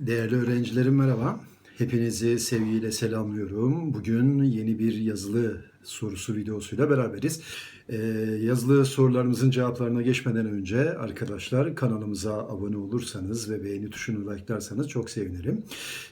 Değerli öğrencilerim merhaba. Hepinizi sevgiyle selamlıyorum. Bugün yeni bir yazılı sorusu videosuyla beraberiz. Ee, yazılı sorularımızın cevaplarına geçmeden önce arkadaşlar kanalımıza abone olursanız ve beğeni tuşunu like'larsanız çok sevinirim.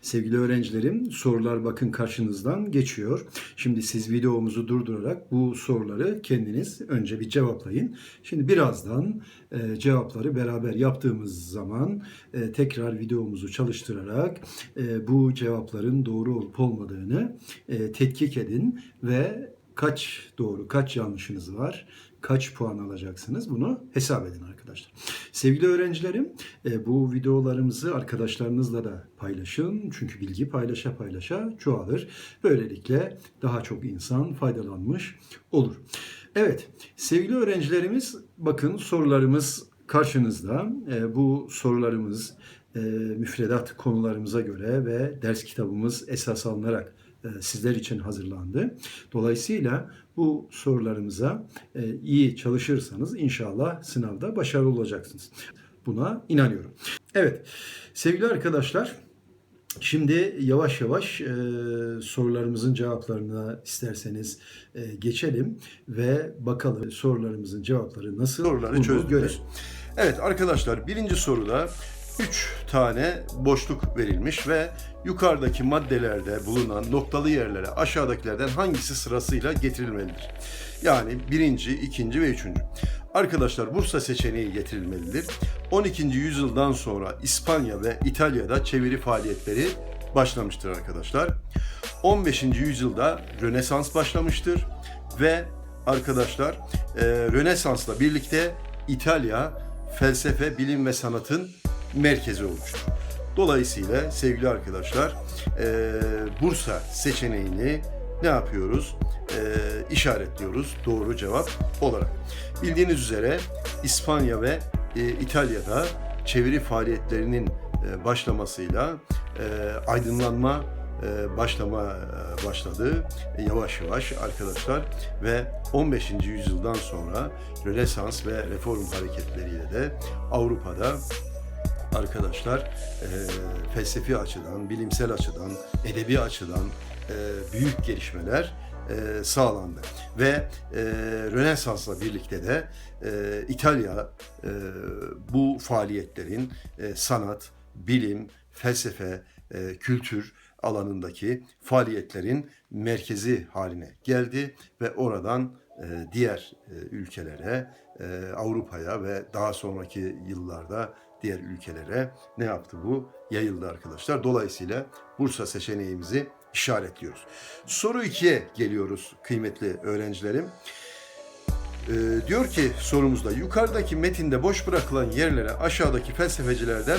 Sevgili öğrencilerim sorular bakın karşınızdan geçiyor. Şimdi siz videomuzu durdurarak bu soruları kendiniz önce bir cevaplayın. Şimdi birazdan e, cevapları beraber yaptığımız zaman e, tekrar videomuzu çalıştırarak e, bu cevapların doğru olup olmadığını e, tetkik edin ve kaç doğru, kaç yanlışınız var, kaç puan alacaksınız bunu hesap edin arkadaşlar. Sevgili öğrencilerim, e, bu videolarımızı arkadaşlarınızla da paylaşın. Çünkü bilgi paylaşa paylaşa çoğalır. Böylelikle daha çok insan faydalanmış olur. Evet, sevgili öğrencilerimiz bakın sorularımız karşınızda. E, bu sorularımız e, müfredat konularımıza göre ve ders kitabımız esas alınarak sizler için hazırlandı. Dolayısıyla bu sorularımıza e, iyi çalışırsanız inşallah sınavda başarılı olacaksınız. Buna inanıyorum. Evet, sevgili arkadaşlar, Şimdi yavaş yavaş e, sorularımızın cevaplarına isterseniz e, geçelim ve bakalım sorularımızın cevapları nasıl soruları çözdük. Evet arkadaşlar birinci soruda 3 tane boşluk verilmiş ve yukarıdaki maddelerde bulunan noktalı yerlere aşağıdakilerden hangisi sırasıyla getirilmelidir? Yani birinci, ikinci ve üçüncü. Arkadaşlar Bursa seçeneği getirilmelidir. 12. yüzyıldan sonra İspanya ve İtalya'da çeviri faaliyetleri başlamıştır arkadaşlar. 15. yüzyılda Rönesans başlamıştır ve arkadaşlar e, Rönesans'la birlikte İtalya felsefe, bilim ve sanatın merkezi olmuştur. Dolayısıyla sevgili arkadaşlar e, Bursa seçeneğini ne yapıyoruz? E, işaretliyoruz doğru cevap olarak. Bildiğiniz üzere İspanya ve e, İtalya'da çeviri faaliyetlerinin e, başlamasıyla e, aydınlanma e, başlama e, başladı E, yavaş yavaş arkadaşlar ve 15. yüzyıldan sonra Rönesans ve Reform hareketleriyle de Avrupa'da arkadaşlar e, felsefi açıdan, bilimsel açıdan, edebi açıdan e, büyük gelişmeler e, sağlandı. Ve e, Rönesans'la birlikte de e, İtalya e, bu faaliyetlerin e, sanat, bilim, felsefe, e, kültür alanındaki faaliyetlerin merkezi haline geldi ve oradan diğer ülkelere, Avrupa'ya ve daha sonraki yıllarda diğer ülkelere ne yaptı bu? Yayıldı arkadaşlar. Dolayısıyla Bursa seçeneğimizi işaretliyoruz. Soru 2'ye geliyoruz kıymetli öğrencilerim. Ee, diyor ki sorumuzda yukarıdaki metinde boş bırakılan yerlere aşağıdaki felsefecilerden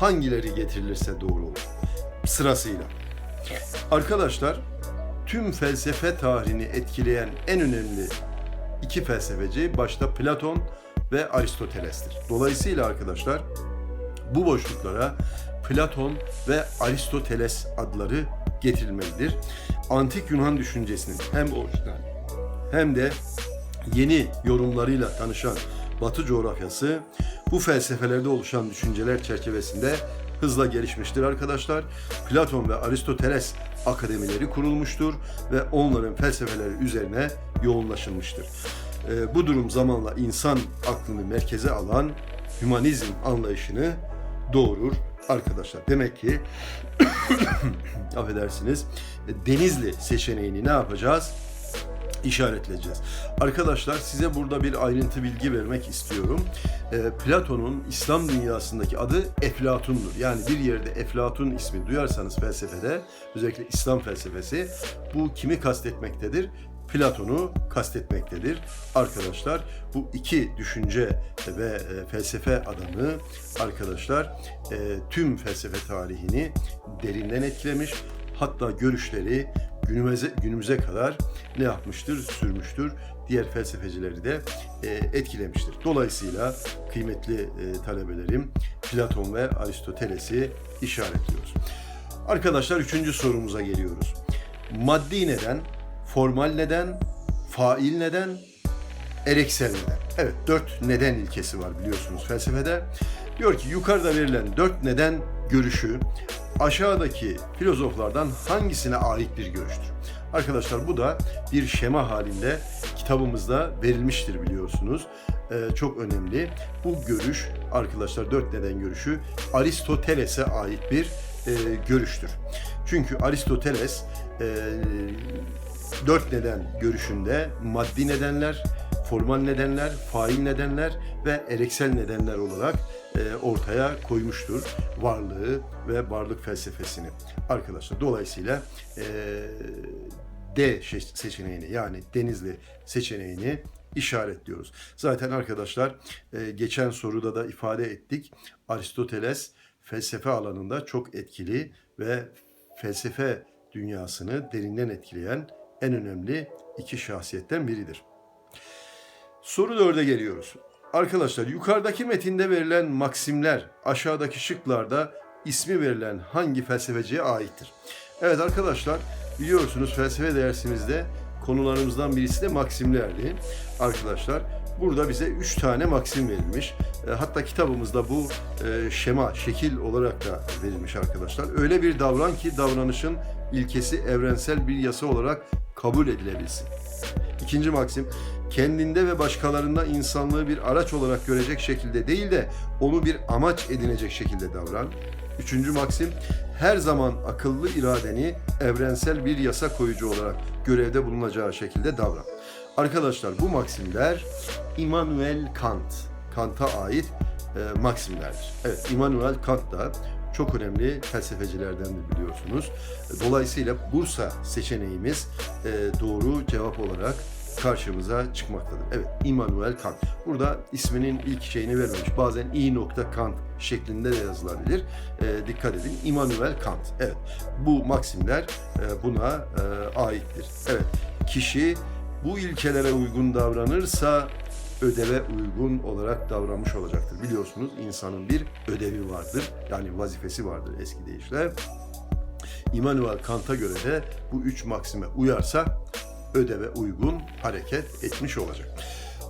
hangileri getirilirse doğru olur? Sırasıyla. Arkadaşlar tüm felsefe tarihini etkileyen en önemli iki felsefeci başta Platon ve Aristoteles'tir. Dolayısıyla arkadaşlar bu boşluklara Platon ve Aristoteles adları getirilmelidir. Antik Yunan düşüncesinin hem orijinal hem de yeni yorumlarıyla tanışan Batı coğrafyası bu felsefelerde oluşan düşünceler çerçevesinde hızla gelişmiştir arkadaşlar. Platon ve Aristoteles akademileri kurulmuştur ve onların felsefeleri üzerine yoğunlaşılmıştır. Ee, bu durum zamanla insan aklını merkeze alan hümanizm anlayışını doğurur arkadaşlar. Demek ki affedersiniz Denizli seçeneğini ne yapacağız? işaretleyeceğiz. Arkadaşlar size burada bir ayrıntı bilgi vermek istiyorum. Ee, Platon'un İslam dünyasındaki adı Eflatun'dur. Yani bir yerde Eflatun ismi duyarsanız felsefede, özellikle İslam felsefesi bu kimi kastetmektedir? Platon'u kastetmektedir. Arkadaşlar bu iki düşünce ve e, felsefe adamı arkadaşlar e, tüm felsefe tarihini derinden etkilemiş. Hatta görüşleri günümüze, günümüze kadar ne yapmıştır? Sürmüştür. Diğer felsefecileri de e, etkilemiştir. Dolayısıyla kıymetli talebelerim Platon ve Aristoteles'i işaretliyoruz. Arkadaşlar üçüncü sorumuza geliyoruz. Maddi neden, formal neden, fail neden, ereksel neden. Evet dört neden ilkesi var biliyorsunuz felsefede. Diyor ki yukarıda verilen dört neden görüşü aşağıdaki filozoflardan hangisine ait bir görüştür? Arkadaşlar bu da bir şema halinde kitabımızda verilmiştir biliyorsunuz. Ee, çok önemli. Bu görüş arkadaşlar dört neden görüşü Aristoteles'e ait bir e, görüştür. Çünkü Aristoteles e, dört neden görüşünde maddi nedenler, formal nedenler, fail nedenler ve ereksel nedenler olarak e, ortaya koymuştur varlığı ve varlık felsefesini arkadaşlar. Dolayısıyla e, D seçeneğini yani Denizli seçeneğini işaretliyoruz. Zaten arkadaşlar e, geçen soruda da ifade ettik. Aristoteles felsefe alanında çok etkili ve felsefe dünyasını derinden etkileyen en önemli iki şahsiyetten biridir. Soru dörde geliyoruz. Arkadaşlar yukarıdaki metinde verilen maksimler aşağıdaki şıklarda ismi verilen hangi felsefeciye aittir? Evet arkadaşlar biliyorsunuz felsefe dersimizde konularımızdan birisi de maksimlerdi. Arkadaşlar burada bize üç tane maksim verilmiş. E, Hatta kitabımızda bu e, şema, şekil olarak da verilmiş arkadaşlar. Öyle bir davran ki davranışın ilkesi evrensel bir yasa olarak kabul edilebilsin. İkinci maksim, kendinde ve başkalarında insanlığı bir araç olarak görecek şekilde değil de onu bir amaç edinecek şekilde davran. Üçüncü maksim, her zaman akıllı iradeni evrensel bir yasa koyucu olarak görevde bulunacağı şekilde davran. Arkadaşlar bu maksimler Immanuel Kant, Kant'a ait e, maksimlerdir. Evet, Immanuel Kant da çok önemli felsefecilerdendir biliyorsunuz. Dolayısıyla Bursa seçeneğimiz e, doğru cevap olarak karşımıza çıkmaktadır. Evet, Immanuel Kant. Burada isminin ilk şeyini vermemiş. Bazen i Kant şeklinde de yazılabilir. E, dikkat edin. Immanuel Kant. Evet, bu maksimler e, buna e, aittir. Evet, kişi bu ilkelere uygun davranırsa ödeve uygun olarak davranmış olacaktır. Biliyorsunuz insanın bir ödevi vardır. Yani vazifesi vardır eski deyişle. Immanuel Kant'a göre de bu üç maksime uyarsa ödeve uygun hareket etmiş olacak.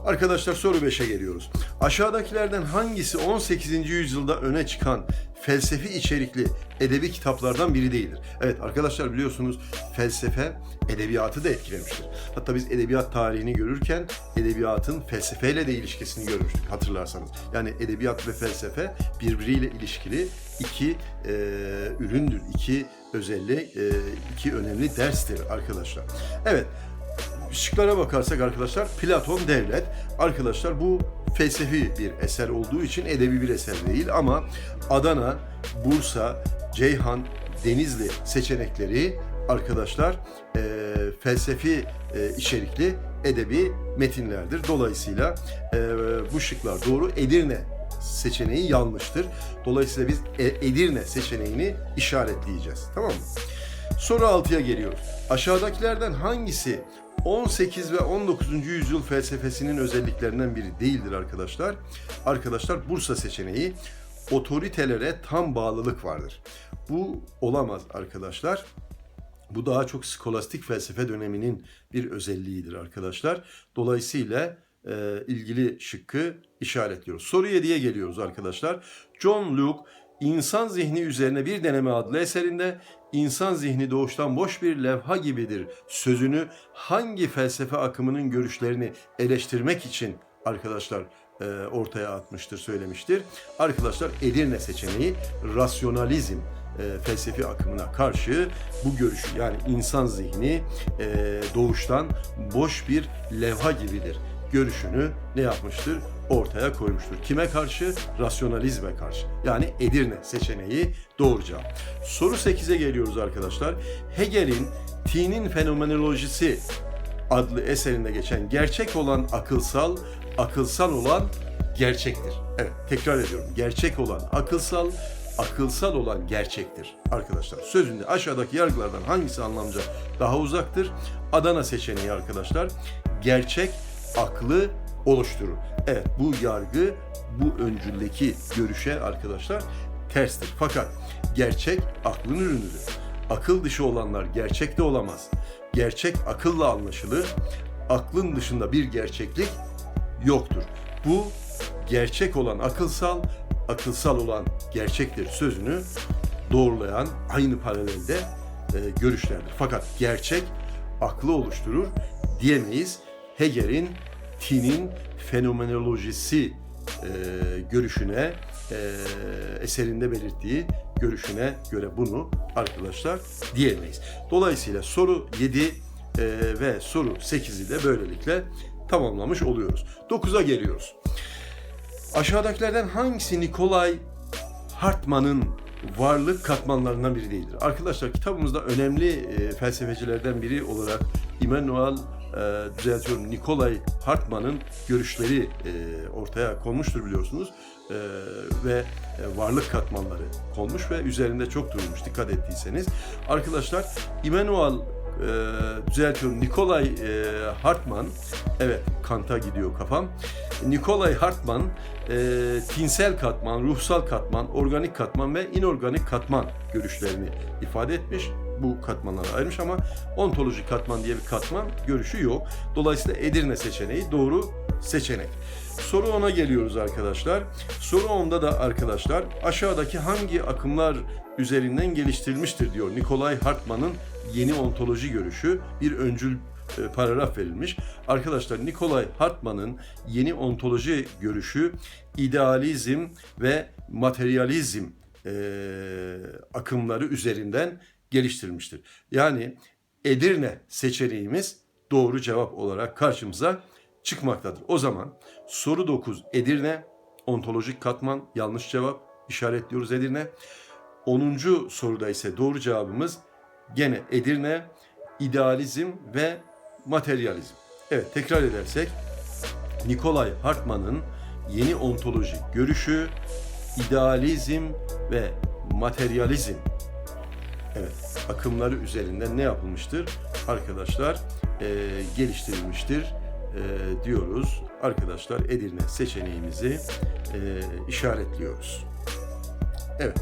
Arkadaşlar soru 5'e geliyoruz. Aşağıdakilerden hangisi 18. yüzyılda öne çıkan felsefi içerikli edebi kitaplardan biri değildir? Evet arkadaşlar biliyorsunuz felsefe edebiyatı da etkilemiştir. Hatta biz edebiyat tarihini görürken edebiyatın felsefeyle de ilişkisini görmüştük hatırlarsanız. Yani edebiyat ve felsefe birbiriyle ilişkili iki e, üründür, iki özellik, e, iki önemli derstir arkadaşlar. Evet, Şıklara bakarsak arkadaşlar Platon devlet. Arkadaşlar bu felsefi bir eser olduğu için edebi bir eser değil ama Adana, Bursa, Ceyhan, Denizli seçenekleri arkadaşlar e, felsefi e, içerikli edebi metinlerdir. Dolayısıyla e, bu şıklar doğru. Edirne seçeneği yanlıştır. Dolayısıyla biz E- Edirne seçeneğini işaretleyeceğiz. Tamam mı? Soru 6'ya geliyoruz. Aşağıdakilerden hangisi 18 ve 19. yüzyıl felsefesinin özelliklerinden biri değildir arkadaşlar? Arkadaşlar Bursa seçeneği otoritelere tam bağlılık vardır. Bu olamaz arkadaşlar. Bu daha çok skolastik felsefe döneminin bir özelliğidir arkadaşlar. Dolayısıyla e, ilgili şıkkı işaretliyoruz. Soru 7'ye geliyoruz arkadaşlar. John Luke İnsan Zihni Üzerine Bir Deneme adlı eserinde insan zihni doğuştan boş bir levha gibidir sözünü hangi felsefe akımının görüşlerini eleştirmek için arkadaşlar e, ortaya atmıştır, söylemiştir. Arkadaşlar Edirne seçeneği rasyonalizm e, felsefi akımına karşı bu görüşü yani insan zihni e, doğuştan boş bir levha gibidir görüşünü ne yapmıştır? Ortaya koymuştur. Kime karşı? Rasyonalizme karşı. Yani Edirne seçeneği doğru cevap. Soru 8'e geliyoruz arkadaşlar. Hegel'in T'nin fenomenolojisi adlı eserinde geçen gerçek olan akılsal, akılsal olan gerçektir. Evet, tekrar ediyorum. Gerçek olan akılsal, akılsal olan gerçektir arkadaşlar. Sözünde aşağıdaki yargılardan hangisi anlamca daha uzaktır? Adana seçeneği arkadaşlar. Gerçek aklı oluşturur. Evet bu yargı bu öncüldeki görüşe arkadaşlar terstir. Fakat gerçek aklın ürünüdür. Akıl dışı olanlar gerçekte olamaz. Gerçek akılla anlaşılır. Aklın dışında bir gerçeklik yoktur. Bu gerçek olan akılsal, akılsal olan gerçektir sözünü doğrulayan aynı paralelde e, görüşlerdir. Fakat gerçek aklı oluşturur diyemeyiz. Hegel'in Tin'in fenomenolojisi e, görüşüne e, eserinde belirttiği görüşüne göre bunu arkadaşlar diyemeyiz. Dolayısıyla soru 7 e, ve soru 8'i de böylelikle tamamlamış oluyoruz. 9'a geliyoruz. Aşağıdakilerden hangisi Nikolay Hartmann'ın varlık katmanlarından biri değildir? Arkadaşlar kitabımızda önemli e, felsefecilerden biri olarak Immanuel e, düzeltiyorum Nikolay Hartmann'ın görüşleri e, ortaya konmuştur biliyorsunuz E, ve e, varlık katmanları konmuş ve üzerinde çok durulmuş dikkat ettiyseniz. Arkadaşlar Immanuel e, düzeltiyorum Nikolay e, Hartmann evet Kant'a gidiyor kafam. Nikolay Hartmann e, tinsel katman, ruhsal katman, organik katman ve inorganik katman görüşlerini ifade etmiş. Bu katmanlara ayırmış ama ontolojik katman diye bir katman görüşü yok. Dolayısıyla Edirne seçeneği doğru seçenek. Soru 10'a geliyoruz arkadaşlar. Soru 10'da da arkadaşlar aşağıdaki hangi akımlar üzerinden geliştirilmiştir diyor Nikolay Hartmann'ın yeni ontoloji görüşü bir öncül e, paragraf verilmiş. Arkadaşlar Nikolay Hartmann'ın yeni ontoloji görüşü idealizm ve materyalizm e, akımları üzerinden geliştirilmiştir. Yani Edirne seçeneğimiz doğru cevap olarak karşımıza çıkmaktadır. O zaman soru 9 Edirne, ontolojik katman yanlış cevap işaretliyoruz Edirne. 10. soruda ise doğru cevabımız gene Edirne, idealizm ve materyalizm. Evet tekrar edersek Nikolay Hartmann'ın yeni ontolojik görüşü idealizm ve materyalizm evet akımları üzerinden ne yapılmıştır arkadaşlar e, geliştirilmiştir e, diyoruz arkadaşlar Edirne seçeneğimizi e, işaretliyoruz. Evet.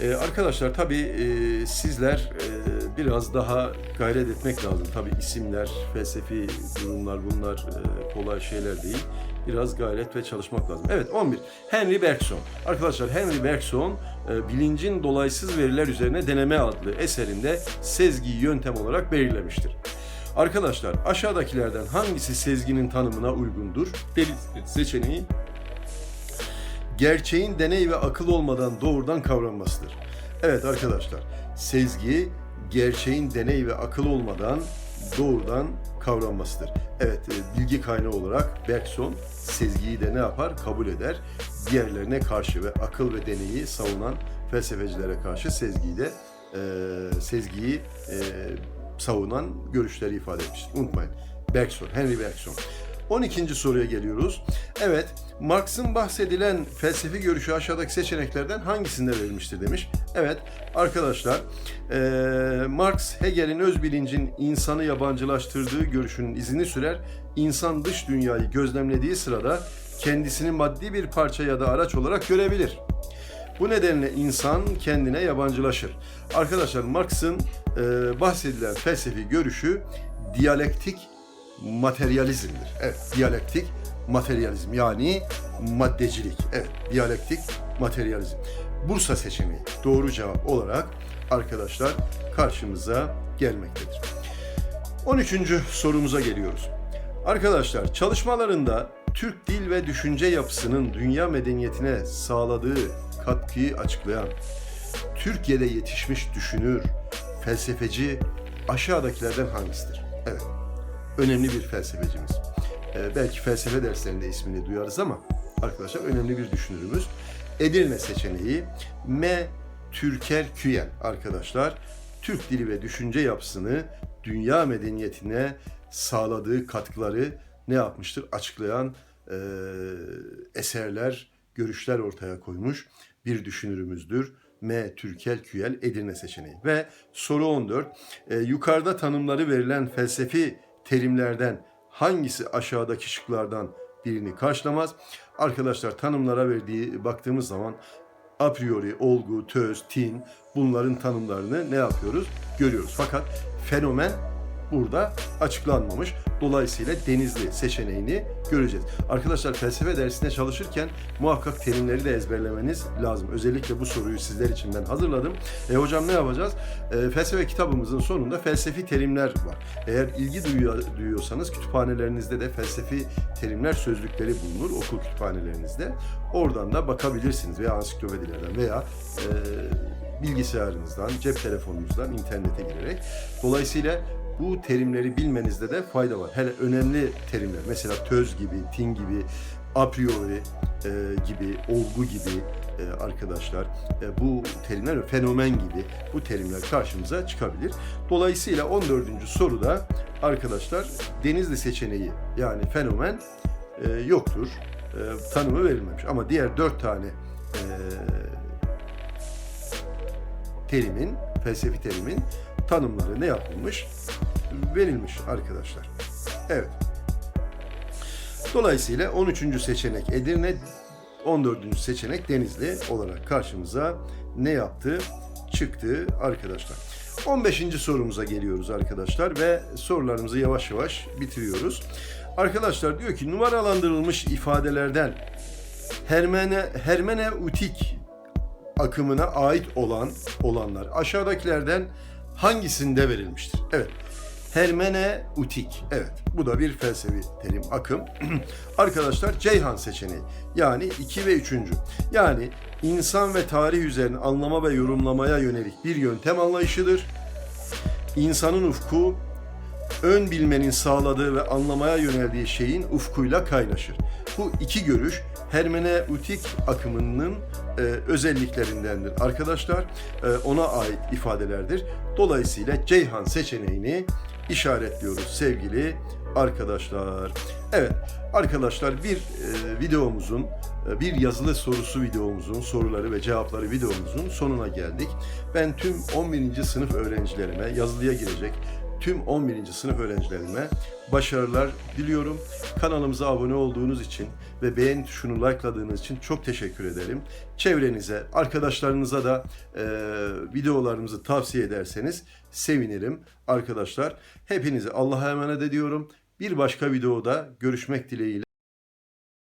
Ee, arkadaşlar tabii e, sizler e, biraz daha gayret etmek lazım. Tabii isimler, felsefi durumlar bunlar e, kolay şeyler değil. Biraz gayret ve çalışmak lazım. Evet 11. Henry Bergson. Arkadaşlar Henry Bergson e, bilincin dolaysız veriler üzerine deneme adlı eserinde sezgiyi yöntem olarak belirlemiştir. Arkadaşlar aşağıdakilerden hangisi sezginin tanımına uygundur? Deli seçeneği gerçeğin deney ve akıl olmadan doğrudan kavranmasıdır. Evet arkadaşlar, sezgi gerçeğin deney ve akıl olmadan doğrudan kavranmasıdır. Evet, e, bilgi kaynağı olarak Bergson sezgiyi de ne yapar? Kabul eder. Diğerlerine karşı ve akıl ve deneyi savunan felsefecilere karşı sezgiyi de e, sezgiyi e, savunan görüşleri ifade etmiştir. Unutmayın. Bergson, Henry Bergson. 12. soruya geliyoruz. Evet, Marx'ın bahsedilen felsefi görüşü aşağıdaki seçeneklerden hangisinde verilmiştir demiş. Evet, arkadaşlar, eee, Marx, Hegel'in öz bilincin insanı yabancılaştırdığı görüşünün izini sürer, insan dış dünyayı gözlemlediği sırada kendisini maddi bir parça ya da araç olarak görebilir. Bu nedenle insan kendine yabancılaşır. Arkadaşlar Marx'ın eee, bahsedilen felsefi görüşü diyalektik materyalizmdir. Evet, diyalektik materyalizm yani maddecilik. Evet, diyalektik materyalizm. Bursa seçeneği doğru cevap olarak arkadaşlar karşımıza gelmektedir. 13. sorumuza geliyoruz. Arkadaşlar çalışmalarında Türk dil ve düşünce yapısının dünya medeniyetine sağladığı katkıyı açıklayan Türkiye'de yetişmiş düşünür, felsefeci aşağıdakilerden hangisidir? Evet, önemli bir felsefecimiz. Ee, belki felsefe derslerinde ismini duyarız ama arkadaşlar önemli bir düşünürümüz. Edirne seçeneği M. Türker Küyen arkadaşlar. Türk dili ve düşünce yapısını dünya medeniyetine sağladığı katkıları ne yapmıştır? Açıklayan e, eserler, görüşler ortaya koymuş bir düşünürümüzdür. M. Türkel Küyel Edirne seçeneği. Ve soru 14. E, yukarıda tanımları verilen felsefi terimlerden hangisi aşağıdaki şıklardan birini karşılamaz? Arkadaşlar tanımlara verdiği baktığımız zaman a priori, olgu, töz, tin bunların tanımlarını ne yapıyoruz? Görüyoruz. Fakat fenomen burada açıklanmamış. Dolayısıyla denizli seçeneğini göreceğiz. Arkadaşlar felsefe dersinde çalışırken muhakkak terimleri de ezberlemeniz lazım. Özellikle bu soruyu sizler için ben hazırladım. E hocam ne yapacağız? E, felsefe kitabımızın sonunda felsefi terimler var. Eğer ilgi duyuyor, duyuyorsanız kütüphanelerinizde de felsefi terimler sözlükleri bulunur okul kütüphanelerinizde. Oradan da bakabilirsiniz veya ansiklopedilerden veya e, bilgisayarınızdan, cep telefonunuzdan internete girerek. Dolayısıyla bu terimleri bilmenizde de fayda var. Hele önemli terimler mesela töz gibi, tin gibi, a priori e, gibi, olgu gibi e, arkadaşlar e, bu terimler fenomen gibi bu terimler karşımıza çıkabilir. Dolayısıyla 14. soruda arkadaşlar denizli seçeneği yani fenomen e, yoktur. E, tanımı verilmemiş ama diğer dört tane e, terimin, felsefi terimin tanımları ne yapılmış? Verilmiş arkadaşlar. Evet. Dolayısıyla 13. seçenek Edirne, 14. seçenek Denizli olarak karşımıza ne yaptı? Çıktı arkadaşlar. 15. sorumuza geliyoruz arkadaşlar ve sorularımızı yavaş yavaş bitiriyoruz. Arkadaşlar diyor ki numaralandırılmış ifadelerden hermene hermeneutik akımına ait olan olanlar aşağıdakilerden hangisinde verilmiştir? Evet. Hermeneutik. Evet. Bu da bir felsefi terim, akım. Arkadaşlar Ceyhan seçeneği. Yani 2 ve 3. Yani insan ve tarih üzerine anlama ve yorumlamaya yönelik bir yöntem anlayışıdır. İnsanın ufku ön bilmenin sağladığı ve anlamaya yöneldiği şeyin ufkuyla kaynaşır. Bu iki görüş hermeneutik akımının e, özelliklerindendir. Arkadaşlar e, ona ait ifadelerdir. Dolayısıyla Ceyhan seçeneğini işaretliyoruz sevgili arkadaşlar. Evet arkadaşlar bir e, videomuzun e, bir yazılı sorusu videomuzun soruları ve cevapları videomuzun sonuna geldik. Ben tüm 11. sınıf öğrencilerime yazılıya girecek tüm 11. sınıf öğrencilerime başarılar diliyorum. Kanalımıza abone olduğunuz için ve beğen tuşunu likeladığınız için çok teşekkür ederim. Çevrenize, arkadaşlarınıza da e, videolarımızı tavsiye ederseniz sevinirim arkadaşlar. Hepinizi Allah'a emanet ediyorum. Bir başka videoda görüşmek dileğiyle.